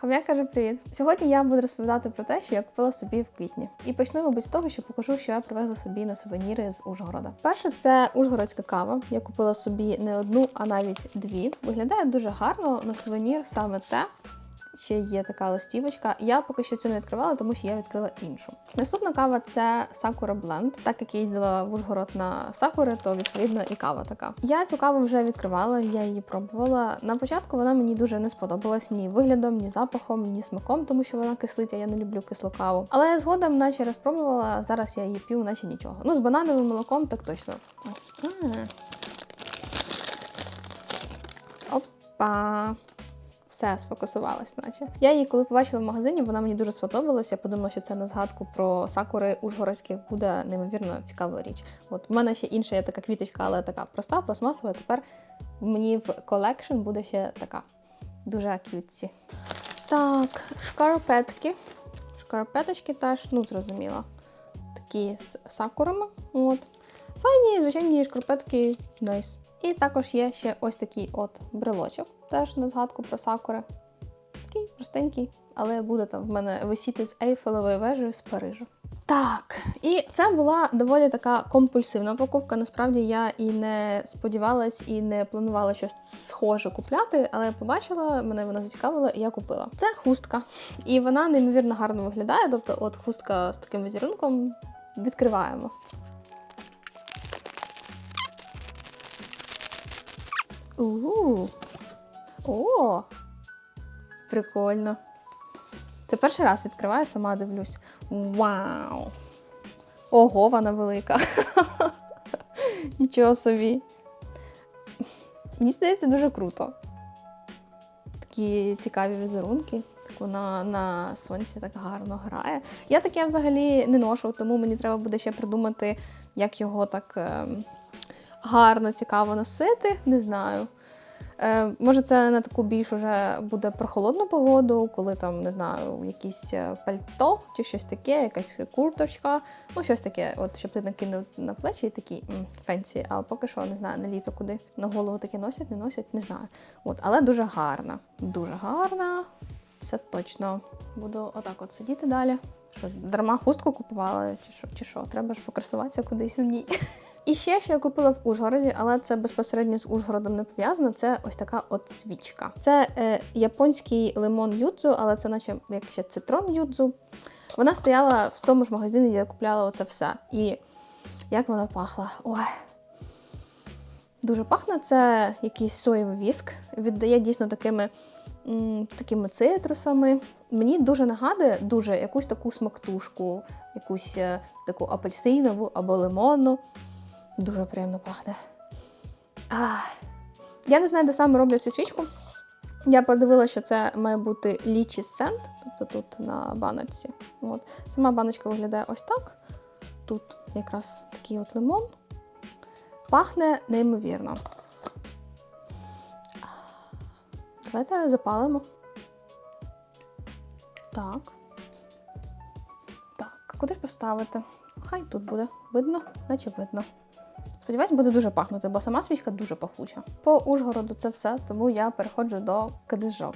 Хом'я каже привіт. Сьогодні я буду розповідати про те, що я купила собі в квітні. І почну, мабуть, з того, що покажу, що я привезла собі на сувеніри з Ужгорода. Перше, це ужгородська кава. Я купила собі не одну, а навіть дві. Виглядає дуже гарно на сувенір саме те. Ще є така листівочка. Я поки що цю не відкривала, тому що я відкрила іншу. Наступна кава це Sakura Blend. Так як я їздила в Ужгород на Сакури, то відповідно і кава така. Я цю каву вже відкривала, я її пробувала. На початку вона мені дуже не сподобалась ні виглядом, ні запахом, ні смаком, тому що вона кислить, а я не люблю кислу каву. Але згодом, наче раз пробувала, зараз я її п'ю, наче нічого. Ну, з банановим молоком так точно. Опа все сфокусувалась, наче. Я її, коли побачила в магазині, вона мені дуже сподобалася. Я подумала, що це на згадку про сакури ужгородських буде неймовірно цікава річ. От в мене ще інша є така квіточка, але така проста, пластмасова. Тепер мені в колекшн буде ще така дуже кютці. Так, шкарпетки. Шкарпеточки теж, ну, зрозуміло. Такі з сакурами. От. Файні, звичайні шкарпетки, найс. І також є ще ось такий от брелочок, теж на згадку про сакури. Такий простенький, але буде там в мене висіти з Ейфелевою вежею з Парижу. Так, і це була доволі така компульсивна покупка. Насправді я і не сподівалась, і не планувала щось схоже купляти, але я побачила, мене вона зацікавила, і я купила. Це хустка, і вона неймовірно гарно виглядає. Тобто, от хустка з таким візерунком відкриваємо. У. О! Прикольно. Це перший раз відкриваю, сама дивлюсь. Вау! Ого, вона велика. Нічого собі. Мені здається, дуже круто. Такі цікаві візерунки. Так вона на сонці так гарно грає. Я таке взагалі не ношу, тому мені треба буде ще придумати, як його так. Гарно, цікаво носити, не знаю. Е, може, це на таку більш уже буде прохолодну погоду, коли там, не знаю, якісь е, пальто чи щось таке, якась курточка, ну щось таке, от щоб ти накинув на плечі і такі фенсі. А поки що не знаю, на літо куди на голову таке носять, не носять, не знаю. От, але дуже гарна. Дуже гарна. Це точно буду отак от сидіти далі. Що, дарма хустку купувала, чи що, чи що? Треба ж покрасуватися кудись в ній. І ще, що я купила в Ужгороді, але це безпосередньо з Ужгородом не пов'язано. Це ось така от свічка. Це е, японський лимон юдзу, але це наче як ще цитрон юдзу. Вона стояла в тому ж магазині, де я купляла оце все. І як вона пахла? Ой. Дуже пахне, це якийсь соєвий віск. Віддає дійсно такими м, такими цитрусами. Мені дуже нагадує дуже якусь таку смактушку, якусь е, таку апельсинову або лимонну. Дуже приємно пахне. Ах. Я не знаю, де саме роблять цю свічку. Я подивилася, що це має бути лічі сент, тобто тут на баночці. От. Сама баночка виглядає ось так. Тут якраз такий от лимон. Пахне неймовірно. Давайте запалимо. Так. Так, куди ж поставити? Хай тут буде. Видно, наче видно. Сподіваюсь, буде дуже пахнути, бо сама свічка дуже пахуча. По Ужгороду це все, тому я переходжу до книжок.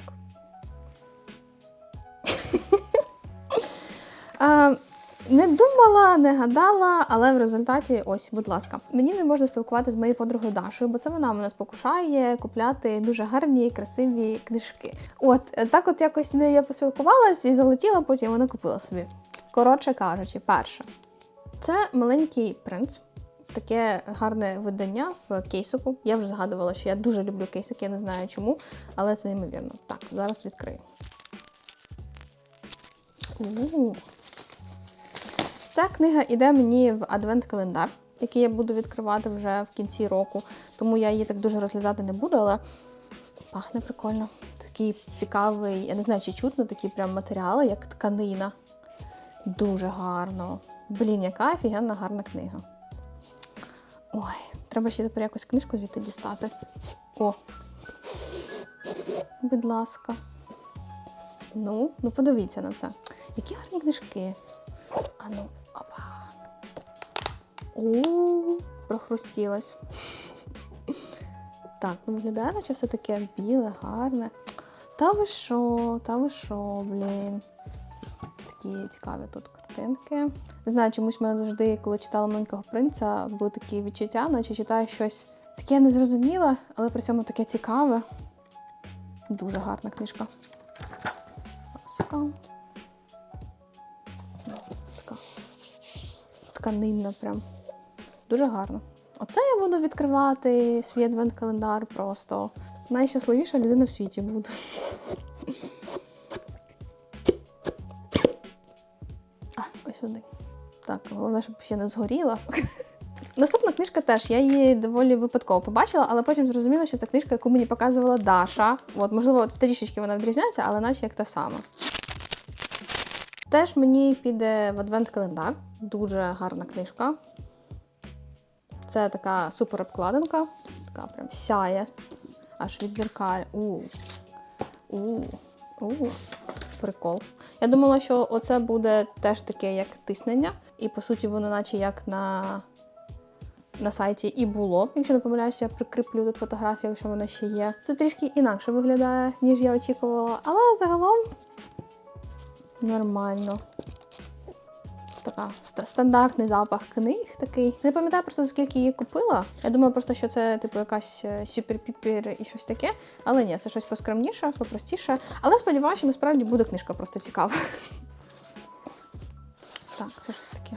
Не думала, не гадала, але в результаті, ось, будь ласка, мені не можна спілкуватися з моєю подругою Дашою, бо це вона мене спокушає купляти дуже гарні, красиві книжки. От так, от якось не я поспілкувалася і залетіла, потім вона купила собі. Коротше кажучи, перше, це маленький принц. Таке гарне видання в кейсику. Я вже згадувала, що я дуже люблю кейсики, я не знаю чому, але це неймовірно. Так, зараз відкрию. У. Ця книга йде мені в адвент-календар, який я буду відкривати вже в кінці року, тому я її так дуже розглядати не буду, але пахне прикольно. Такий цікавий, я не знаю, чи чутно такі прям матеріали, як тканина. Дуже гарно. Блін, яка офігенна гарна книга. Ой, треба ще тепер якусь книжку звідти дістати. О. Будь ласка. Ну, ну подивіться на це. Які гарні книжки. А ну, прохрустілась. Так, ну виглядає, наче все таке біле, гарне. Та ви що, та ви що, блін. Такі цікаві тут картинки. Не знаю, чомусь мене завжди, коли читала маленького принца, були такі відчуття, наче читаю щось таке незрозуміле, але при цьому таке цікаве. Дуже гарна книжка. Ласка. Така тканинна прям. Дуже гарно. Оце я буду відкривати свій адвент-календар просто. Найщасливіша людина в світі буду. А, ось сюди. Так, головне, щоб ще не згоріла. Наступна книжка теж, я її доволі випадково побачила, але потім зрозуміла, що це книжка, яку мені показувала Даша. От, можливо, трішечки вона відрізняється, але наче як та сама. Теж мені піде в адвент-календар. Дуже гарна книжка. Це така супер обкладинка. Така прям сяє. Аж від дзеркаль. У. У. У. Прикол. Я думала, що оце буде теж таке, як тиснення. І по суті, воно наче як на, на сайті і було. Якщо не помиляюся, я прикріплю тут фотографію, якщо вона ще є. Це трішки інакше виглядає, ніж я очікувала. Але загалом нормально. Така стандартний запах книг такий. Не пам'ятаю просто скільки її купила. Я думала просто, що це типу якась е, супер-піпер і щось таке. Але ні, це щось поскромніше, попростіше. Але сподіваюся, що насправді буде книжка просто цікава. Так, це щось таке.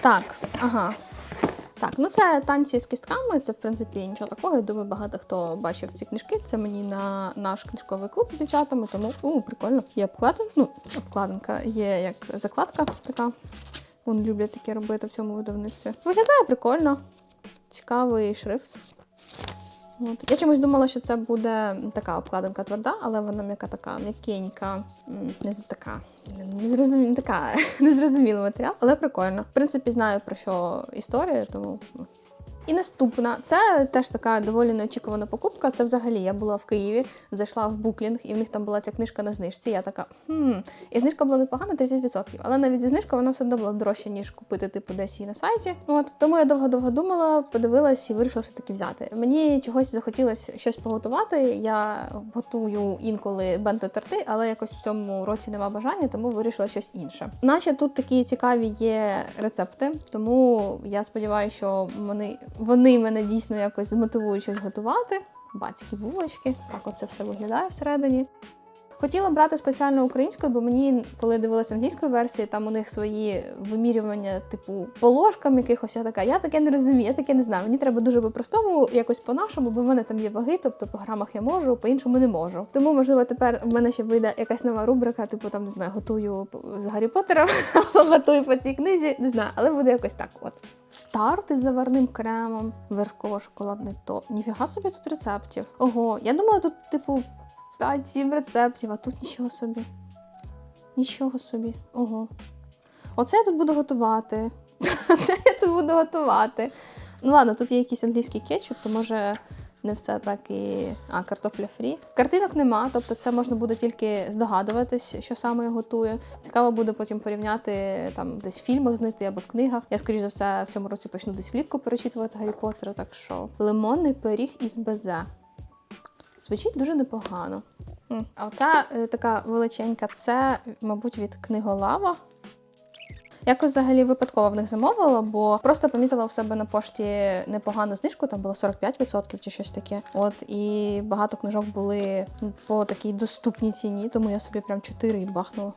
Так, ага. Так, ну це танці з кістками, це в принципі нічого такого. Я думаю, багато хто бачив ці книжки. Це мені на наш книжковий клуб з дівчатами, тому у, прикольно. Є обкладинка, ну, обкладинка, є як закладка така. Вони люблять таке робити в цьому видавництві. Виглядає прикольно. Цікавий шрифт. От. Я чомусь думала, що це буде така обкладинка тверда, але вона м'яка така, м'якенька, не така, незрозуміла, така, незрозумілий матеріал, але прикольно. В принципі, знаю про що історія, тому. І наступна, це теж така доволі неочікувана покупка. Це взагалі я була в Києві, зайшла в буклінг, і в них там була ця книжка на знижці. Я така, хм. І книжка була непогана, 30%. Але навіть зі знижкою вона все одно була дорожча, ніж купити типу десь її на сайті. От тому я довго-довго думала, подивилась і вирішила все таки взяти. Мені чогось захотілося щось поготувати. Я готую інколи бенто торти, але якось в цьому році нема бажання, тому вирішила щось інше. Наче тут такі цікаві є рецепти, тому я сподіваюся, що вони, вони мене дійсно якось змотивують щось готувати. Бацькі булочки, так оце все виглядає всередині. Хотіла брати спеціально українською, бо мені, коли дивилася англійською версії, там у них свої вимірювання, типу, по ложкам якихось. Я така, я таке не розумію, я таке не знаю. Мені треба дуже по-простому, якось по-нашому, бо в мене там є ваги, тобто по грамах я можу, по-іншому не можу. Тому, можливо, тепер в мене ще вийде якась нова рубрика, типу там не знаю, готую з Гаррі Поттером або готую по цій книзі, не знаю, але буде якось так. От. Тарт з заварним кремом, вершково-шоколадний топ. Ніфіга собі тут рецептів. Ого, я думала, тут, типу, 5-7 рецептів, а тут нічого собі. Нічого собі. Ого. Оце я тут буду готувати. Це я тут буду готувати. Ну ладно, тут є якийсь англійський кетчуп, то може не все так і. А, картопля фрі. Картинок нема, тобто це можна буде тільки здогадуватись, що саме я готую. Цікаво буде потім порівняти там десь в фільмах знайти або в книгах. Я, скоріш за все, в цьому році почну десь влітку перечитувати Гаррі Поттера, так що лимонний пиріг із безе. Звучить дуже непогано. А оця е, така величенька, це, мабуть, від книголава. Якось взагалі випадково в них замовила, бо просто помітила в себе на пошті непогану знижку, там було 45% чи щось таке. От і багато книжок були по такій доступній ціні, тому я собі прям 4 і бахнула.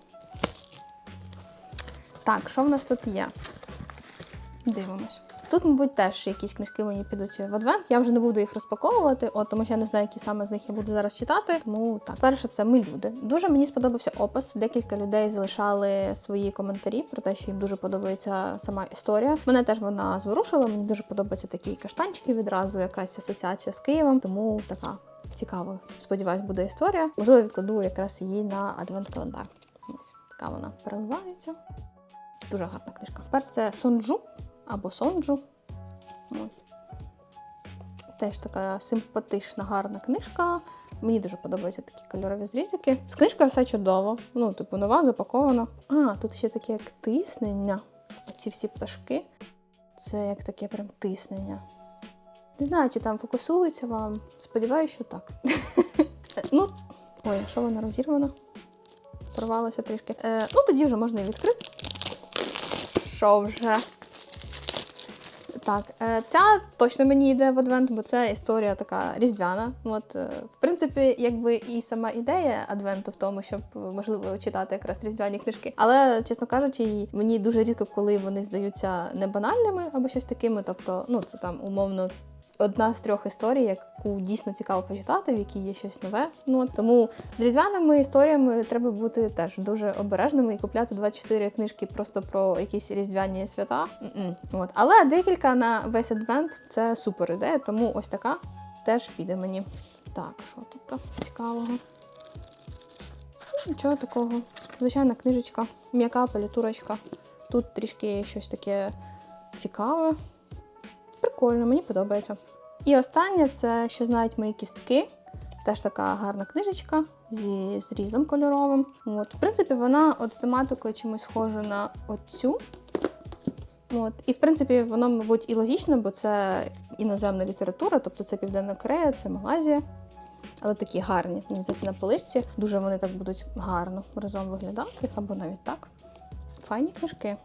Так, що в нас тут є? Дивимось. Тут, мабуть, теж якісь книжки мені підуть в адвент. Я вже не буду їх розпаковувати, от тому що я не знаю, які саме з них я буду зараз читати. Тому так, перше, це ми люди. Дуже мені сподобався опис. Декілька людей залишали свої коментарі про те, що їм дуже подобається сама історія. Мене теж вона зворушила. Мені дуже подобаються такі каштанчики відразу, якась асоціація з Києвом. Тому така цікава. Сподіваюсь, буде історія. Можливо, відкладу якраз її на адвент-календар. Ось така вона переливається. Дуже гарна книжка. Тепер це Сонджу або Сонджу. Ось. Теж така симпатична, гарна книжка. Мені дуже подобаються такі кольорові зрізики. З книжкою все чудово. Ну, типу, нова, запакована. А, тут ще таке як тиснення. Оці всі пташки. Це як таке прям тиснення. Не знаю, чи там фокусується вам. Сподіваюся, що так. ну, Ой, що вона розірвана? Порвалося трішки. Е, ну, тоді вже можна і відкрити. Що вже? Так, е, ця точно мені йде в адвент, бо це історія така різдвяна. От, е, в принципі, якби і сама ідея адвенту в тому, щоб можливо читати якраз різдвяні книжки. Але, чесно кажучи, мені дуже рідко, коли вони здаються не банальними або щось такими. Тобто, ну це там умовно. Одна з трьох історій, яку дійсно цікаво почитати, в якій є щось нове. Ну тому з різдвяними історіями треба бути теж дуже обережними і купляти 24 книжки просто про якісь різдвяні свята. М-м. От. Але декілька на весь адвент це супер ідея, тому ось така теж піде мені. Так, що тут цікавого? Ну, Нічого такого. Звичайна книжечка, м'яка палітурочка. Тут трішки щось таке цікаве. Прикольно, мені подобається. І останнє це що знають мої кістки. Теж така гарна книжечка зі зрізом кольоровим. От, в принципі, вона от тематикою чимось схожа на оцю. От. І в принципі, воно, мабуть, і логічно, бо це іноземна література, тобто це Південна Корея, це Малайзія. Але такі гарні, мені здається, на поличці. Дуже вони так будуть гарно разом виглядати, або навіть так. Файні книжки.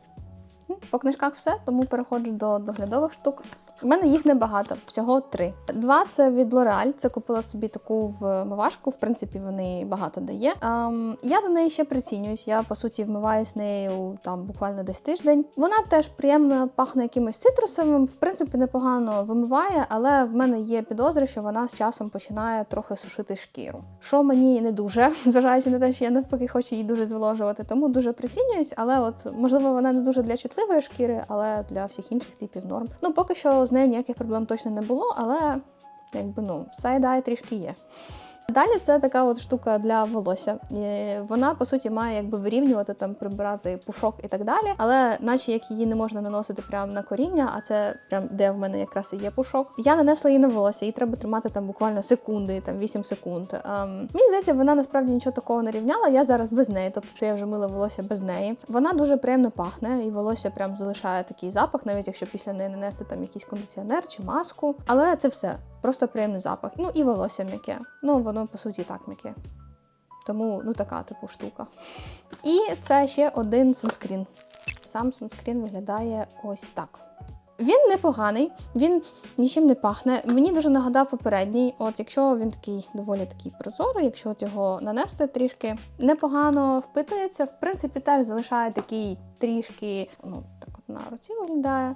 По книжках все, тому переходжу до доглядових штук. У мене їх небагато, всього три. Два це від L'Oreal. Це купила собі таку вмивашку. В принципі, вони багато дає. Ем, я до неї ще прицінююсь. Я по суті вмиваюсь нею там буквально десь тиждень. Вона теж приємно пахне якимось цитрусовим. В принципі, непогано вимиває, але в мене є підозри, що вона з часом починає трохи сушити шкіру. Що мені не дуже, зважаючи на те, що я навпаки хочу її дуже зволожувати, тому дуже прицінююсь. Але от можливо вона не дуже для чутливої шкіри, але для всіх інших типів норм. Ну поки що з нею ніяких проблем точно не було, але якби ну сайдай трішки є. Далі це така от штука для волосся. І Вона по суті має якби вирівнювати там, прибирати пушок і так далі. Але, наче як її не можна наносити прямо на коріння, а це прям де в мене якраз і є пушок. Я нанесла її на волосся, її треба тримати там буквально секунди, там 8 секунд. Ем, мені здається, вона насправді нічого такого не рівняла. Я зараз без неї, тобто це я вже мила волосся без неї. Вона дуже приємно пахне, і волосся прям залишає такий запах, навіть якщо після неї нанести там якийсь кондиціонер чи маску. Але це все. Просто приємний запах. Ну і волосся м'яке. Ну, воно по суті так м'яке. Тому ну така типу штука. І це ще один санскрін. Сам санскрін виглядає ось так. Він непоганий, він нічим не пахне. Мені дуже нагадав попередній. От якщо він такий доволі такий прозорий, якщо от його нанести трішки непогано впитується, в принципі, теж залишає такий трішки, ну так от на руці виглядає.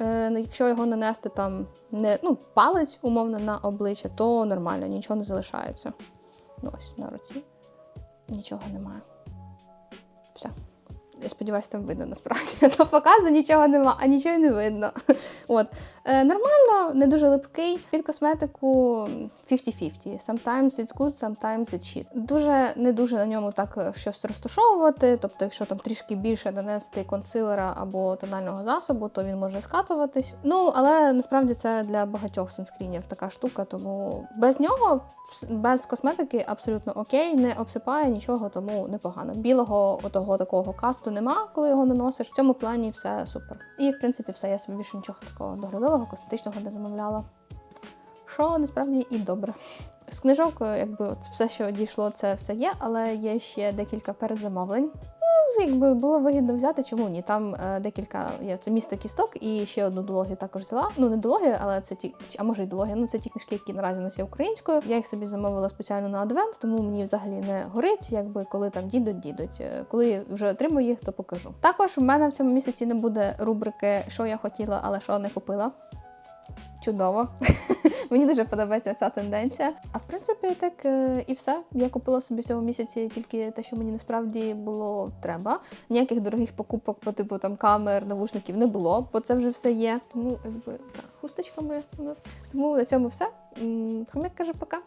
Е, ну, якщо його нанести там не ну, палець умовно на обличчя, то нормально, нічого не залишається. Ну ось на руці нічого немає. Все. Я сподіваюся, там видно насправді. На показу нічого нема, а нічого не видно. От. Е, нормально, не дуже липкий. Під косметику 50-50. Sometimes it's good, sometimes it's shit. Дуже не дуже на ньому так е, щось розташовувати. Тобто, якщо там трішки більше нанести консилера або тонального засобу, то він може скатуватись. Ну, але насправді це для багатьох санскрінів така штука, тому без нього, без косметики абсолютно окей, не обсипає нічого, тому непогано. Білого отого такого касту нема, коли його наносиш. В цьому плані все супер. І в принципі все. Я собі більше нічого такого доглядового, косметичного не замовляла. Що насправді і добре. З книжок, якби от все, що дійшло, це все є, але є ще декілька передзамовлень. Ну, якби було вигідно взяти, чому ні? Там е, декілька є це місто кісток і ще одну дологію також взяла. Ну не дологію, але це ті, а може й дологія. Ну це ті книжки, які наразі у українською. Я їх собі замовила спеціально на адвент, тому мені взагалі не горить, якби коли там дідуть, дідуть. Е, Коли вже отримаю їх, то покажу. Також в мене в цьому місяці не буде рубрики, що я хотіла, але що не купила. Чудово. Мені дуже подобається ця тенденція. А в принципі, так е, і все. Я купила собі в цьому місяці тільки те, що мені насправді було треба. Ніяких дорогих покупок по типу там камер, навушників не було, бо це вже все є. Тому якби так, хусточка моя. ну. Тому на цьому все. Хомяк каже пока.